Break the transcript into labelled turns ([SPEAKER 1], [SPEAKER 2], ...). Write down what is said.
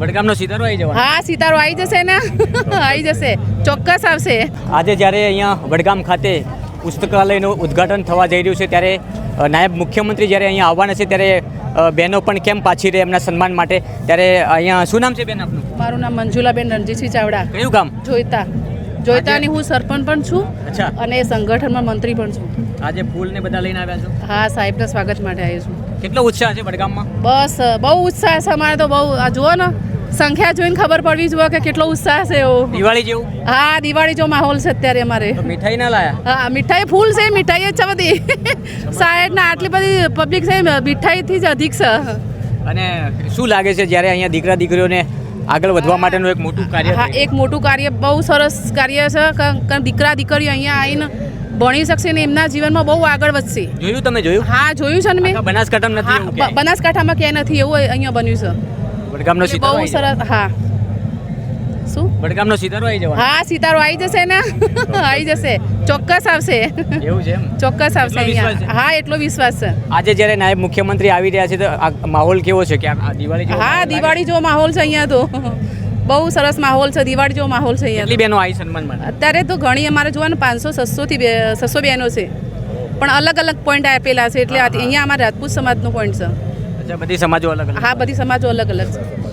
[SPEAKER 1] વડગામનો સિતારો આવી જવાનો.
[SPEAKER 2] હા સિતારો આવી જશે ને? આવી જશે. ચોક્કસ આવશે.
[SPEAKER 1] આજે જ્યારે અહીંયા વડગામ ખાતે પુસ્તકાલયનું ઉદ્ઘાટન થવા જઈ રહ્યું છે ત્યારે નાયબ મુખ્યમંત્રી જ્યારે અહીંયા આવવાના છે ત્યારે બહેનો પણ કેમ પાછી રહે એમના સન્માન માટે? ત્યારે અહીંયા શું નામ છે બેન આપનું?
[SPEAKER 2] મારું નામ મંજુલાબેન રણજીતસિંહ ચાવડા.
[SPEAKER 1] કયું ગામ?
[SPEAKER 2] જોઈતા. જોઈતાની હું સરપંચ પણ છું
[SPEAKER 1] અચ્છા.
[SPEAKER 2] અને સંગઠનમાં મંત્રી પણ છું.
[SPEAKER 1] આજે ફૂલ ને બધા લઈને આવ્યા છો?
[SPEAKER 2] હા સાહેબના સ્વાગત માટે આવ્યો છું.
[SPEAKER 1] કેટલો ઉત્સાહ છે વડગામમાં?
[SPEAKER 2] બસ બહુ ઉત્સાહ છે અમારે તો બહુ આ જુઓ ને. સંખ્યા જોઈને ખબર પડવી જોઈએ કે કેટલો ઉત્સાહ છે એવો.
[SPEAKER 1] દિવાળી જેવું?
[SPEAKER 2] હા દિવાળી જો માહોલ છે અત્યારે અમારે.
[SPEAKER 1] મીઠાઈ ના લાયા?
[SPEAKER 2] હા મીઠાઈ ફૂલ છે મીઠાઈ જ છે બધી. સાહેબ ના આટલી બધી પબ્લિક છે મીઠાઈથી જ અધિક છે.
[SPEAKER 1] અને શું લાગે છે જ્યારે અહીંયા દીકરા દીકરીઓને આગળ વધવા માટેનું એક મોટું કાર્ય
[SPEAKER 2] હા એક મોટું કાર્ય બહુ સરસ કાર્ય છે કારણ દીકરા દીકરીઓ અહીંયા આવીને ભણી શકશે ને એમના જીવનમાં બહુ આગળ વધશે.
[SPEAKER 1] જોયું તમે જોયું?
[SPEAKER 2] હા જોયું છે ને મેં.
[SPEAKER 1] બનાસકાંઠામાં નથી.
[SPEAKER 2] બનાસકાંઠામાં ક્યાંય નથી એવું અહીંયા બન્યું છે.
[SPEAKER 1] વડગામનો સિતારો
[SPEAKER 2] બહુ સરસ હા. શું?
[SPEAKER 1] વડગામનો સિતારો આવી જવાનો.
[SPEAKER 2] હા સિતારો આવી જશે ને? આવી જશે. ચોક્કસ આવશે.
[SPEAKER 1] એવું છે એમ?
[SPEAKER 2] ચોક્કસ આવશે અહીંયા. હા એટલો વિશ્વાસ છે.
[SPEAKER 1] આજે જ્યારે નાયબ મુખ્યમંત્રી આવી રહ્યા છે તો આ માહોલ કેવો છે? કે આ દિવાળી
[SPEAKER 2] હા દિવાળી જો માહોલ છે અહીંયા તો. બહુ સરસ માહોલ છે દિવાળી જો માહોલ છે અહીંયા
[SPEAKER 1] કેટલી બહેનો આવી સન્માન માટે
[SPEAKER 2] અત્યારે તો ઘણી અમારે જોવા ને પાંચસો છસોથી બે છસો બહેનો છે. પણ અલગ અલગ પોઈન્ટ આપેલા છે એટલે અહીંયા અમારા રાજપૂત સમાજનો પોઈન્ટ છે.
[SPEAKER 1] બધી સમાજો અલગ અલગ
[SPEAKER 2] હા બધી સમાજો અલગ અલગ છે.